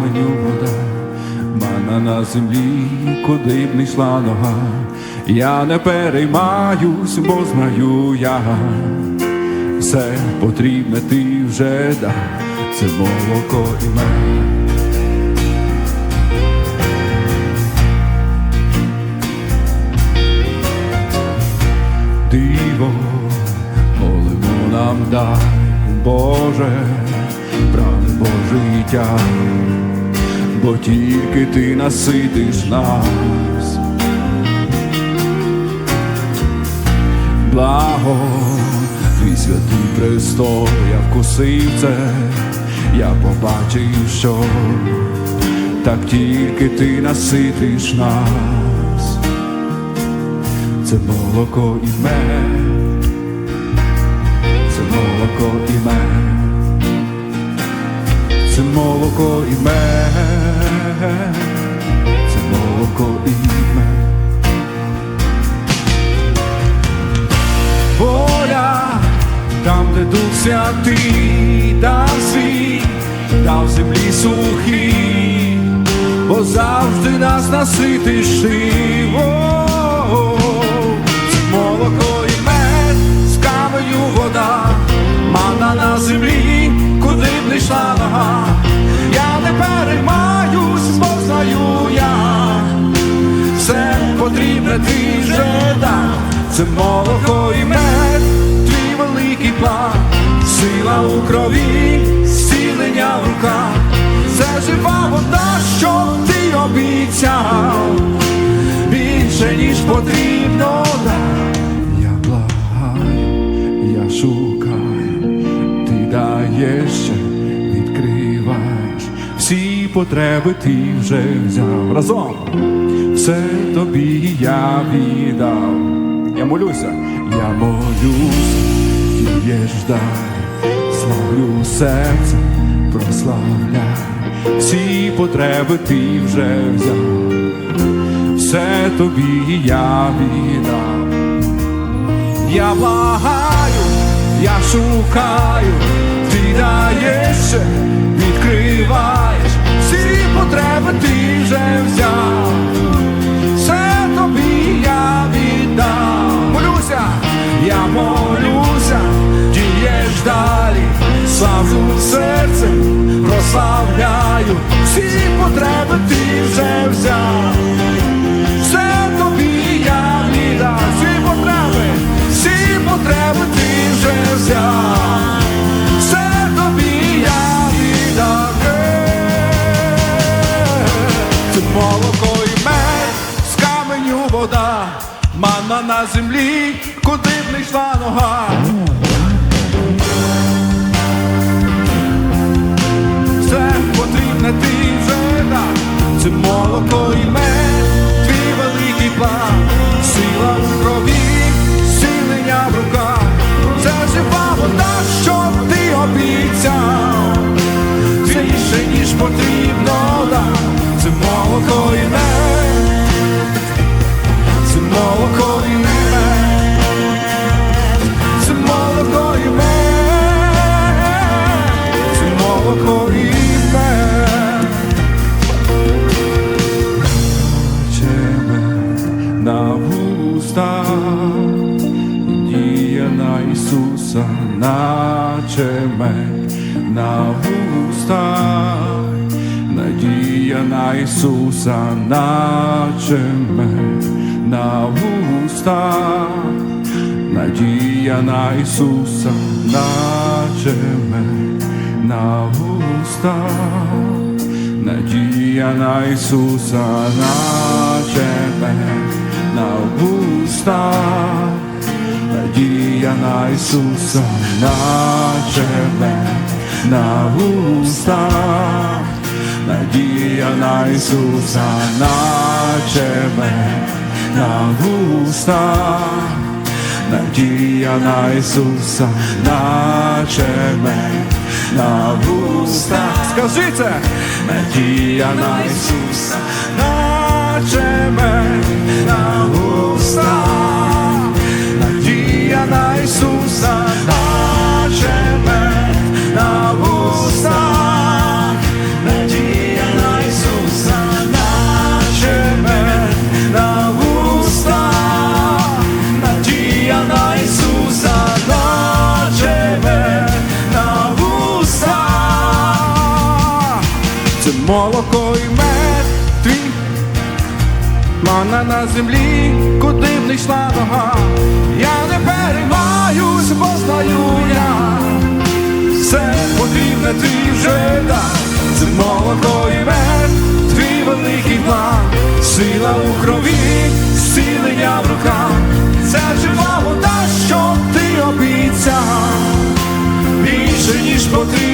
каменю вода, мана на землі, куди б не йшла нога. Я не переймаюсь, бо знаю я. Все потрібне ти вже дав, це молоко і мед. диво, молимо нам дай, Боже, праве Божиття, бо тільки ти наситиш нас. Благо, твій святий престол, я вкусив це, я побачив, що так тільки ти наситиш нас. Це молоко і мед, це молоко і мед, це молоко і мед, там, де Дух Святий дав світ, дав землі сухі, бо завжди нас наситиш ти. Молоко і мед, з каменю вода, мана на землі, куди б не йшла нога. Я не переймаюсь, бо знаю я, все потрібне ти вже дав. Це молоко і мед, великий сила у крові, зцілення в руках, це жива вода, що ти обіцяв, більше ніж потрібно. Я благаю, я шукаю, ти даєш відкриваєш, всі потреби ти вже взяв. Разом, все тобі я віддав. Я молюся, я молюся, дієш далі, славлю серце, прославляй, всі потреби ти вже взяв, все тобі я віддам. Я благаю, я шукаю, ти даєш, ще, серцем, прославляю, всі потреби ти вже взяв. Все тобі я віддам, всі потреби, всі потреби ти вже взяв. Віддам. Молоко і мед, з каменю вода, манна на землі, куди б не йшла нога. Все потрібне ти вже дав, це молоко і мед, твій великий план, сила у крові, зцілення в руках, це жива вода, що ти обіцяв, більше ніж потрібно дав, це молоко і мед, це молоко і мед, Ісуса, наче мед на вуста, надія на Ісуса, наче мед на вуста, надія на Ісуса, наче мед на вуста. Надія на Ісуса, наче на Ісуса, наче мед на вуста, надія на Ісуса, наче мед на вуста, надія на Ісуса, наче мед на вуста. Скажи це! Надія на Ісуса, na Isusa nađeme na usta na Isusa nađeme na usta Nadija na Isusa nađeme na usta Te moloko Мана на землі, куди б не йшла нога. Я не переймаюсь, бо знаю я. Все потрібне ти вже дав. Це молоко і твій великий план, сила у крові, зцілення в руках. Це жива вода, що ти обіцяв. Більше ніж потрібно